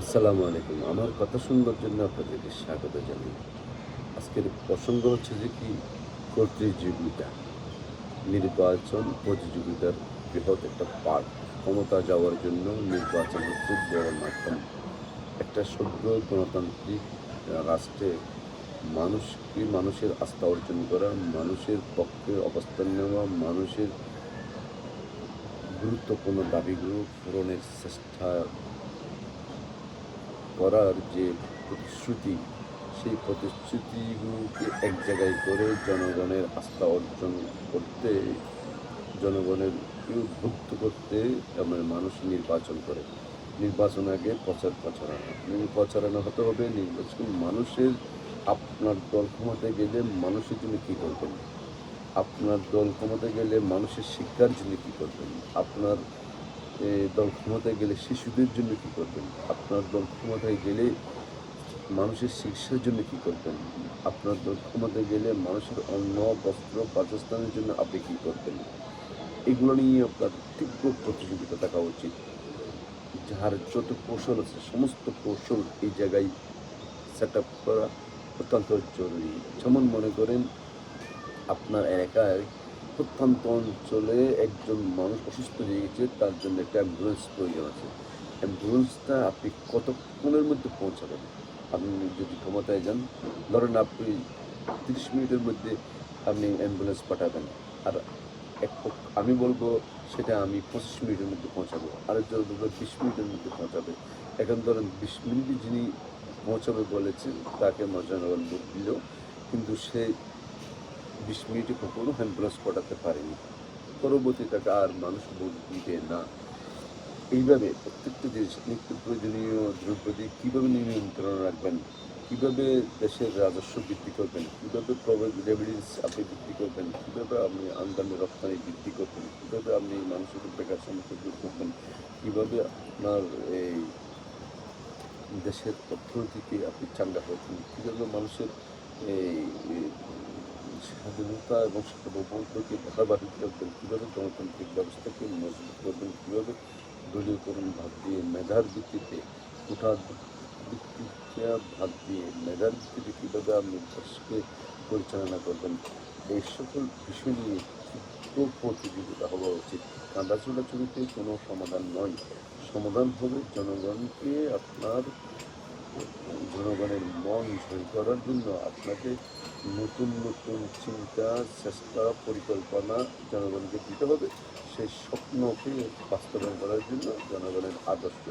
আসসালামু আলাইকুম। আমার কথা শুনবার জন্য আপনাদেরকে স্বাগত জানাই। আজকের প্রসঙ্গ হচ্ছে যে কি? প্রতিযোগিতা নির্বাচন প্রতিযোগিতার বৃহৎ একটা পার্ট ক্ষমতা যাওয়ার জন্য নির্বাচন হচ্ছে বড় মাধ্যম একটা সভ্য গণতান্ত্রিক রাষ্ট্রে মানুষকে মানুষের আস্থা অর্জন করা, মানুষের পক্ষে অবস্থান নেওয়া, মানুষের গুরুত্বপূর্ণ দাবিগুলো পূরণের চেষ্টা করার যে প্রতিশ্রুতি, সেই প্রতিশ্রুতিগুলোকে এক জায়গায় করে জনগণের আস্থা অর্জন করতে, জনগণের উদ্বুদ্ধ করতে আমার মানুষ নির্বাচন করে। নির্বাচন আগে প্রচার প্রচারণা। প্রচারণা হতে হবে, নির্বাচন মানুষের, আপনার দল ক্ষমতায় গেলে মানুষের জন্য কী করবেন? আপনার দল ক্ষমতায় গেলে মানুষের শিক্ষার জন্য কী করবেন? আপনার দল ক্ষমতায় গেলে শিশুদের জন্য কি করবেন? আপনার দল ক্ষমতায় গেলে মানুষের চিকিৎসার জন্য কি করবেন? আপনার দল ক্ষমতায় গেলে মানুষের অন্ন, বস্ত্র, বাসস্থানের জন্য আপনি কি করবেন? এগুলো নিয়ে আপনার তীব্র প্রতিযোগিতা থাকা উচিত। যার যত কৌশল আছে, সমস্ত কৌশল এই জায়গায় সেট আপ করা অত্যন্ত জরুরি। যেমন মনে করেন, আপনার এলাকায় প্রত্যন্ত অঞ্চলে একজন মানুষ অসুস্থ হয়ে গেছে, তার জন্য একটা অ্যাম্বুলেন্স প্রয়োজন আছে। অ্যাম্বুলেন্সটা আপনি কতক্ষণের মধ্যে পৌঁছাবেন? আপনি যদি ক্ষমতায় যান, ধরেন আপনি তিরিশ মিনিটের মধ্যে আপনি অ্যাম্বুলেন্স পাঠাবেন। আর এক আমি বলব সেটা আমি পঁচিশ মিনিটের মধ্যে পৌঁছাবো, আরেকজন বলব বিশ মিনিটের মধ্যে পৌঁছাবে। এখন ধরেন বিশ মিনিটে যিনি পৌঁছাবে বলেছেন, তাকে মজানগর দিল কিন্তু সে বিশ মিনিটে কখনো অ্যাম্বুলেন্স পাঠাতে পারেনি। পরবর্তী তাকে আর মানুষ ভোট দিবে না। এইভাবে প্রত্যেকটা জিনিস নিত্য প্রয়োজনীয় দ্রব্যাদি কীভাবে নিয়ন্ত্রণ রাখবেন? কীভাবে দেশের রাজস্ব বৃদ্ধি করবেন? কীভাবে রেভিডেন্স আপনি বৃদ্ধি করবেন? কীভাবে আপনি আমদানি, রপ্তানি বৃদ্ধি করবেন? কীভাবে আপনি মানুষের বেকার সমস্যা দূর করবেন? কীভাবে আপনার এই দেশের অর্থনীতিকে আপনি চাঙ্গা করবেন? কীভাবে মানুষের এই স্বাধীনতা এবং সার্বভৌমত্বকে ধারাবাহিক রাখবেন কীভাবে গণতান্ত্রিক ব্যবস্থাকে মজবুত করবেন, কীভাবে দলীয়করণ ভাগ দিয়ে মেধার ভিত্তিতে কোটা ভিত্তিতে ভাগ দিয়ে মেধার ভিত্তিতে কীভাবে আপনি দেশকে পরিচালনা করবেন, এই সকল বিষয় নিয়ে তীব্র প্রতিযোগিতা হওয়া উচিত। কাঁদা ছোড়াছুড়িতে কোনো সমাধান নয়। সমাধান হবে জনগণকে আপনার জনগণের মন জয় করার জন্য আপনাকে নতুন নতুন চিন্তা, চেষ্টা, পরিকল্পনা জনগণকে দিতে হবে। সেই স্বপ্নকে বাস্তবায়ন করার জন্য জনগণের আদর্শ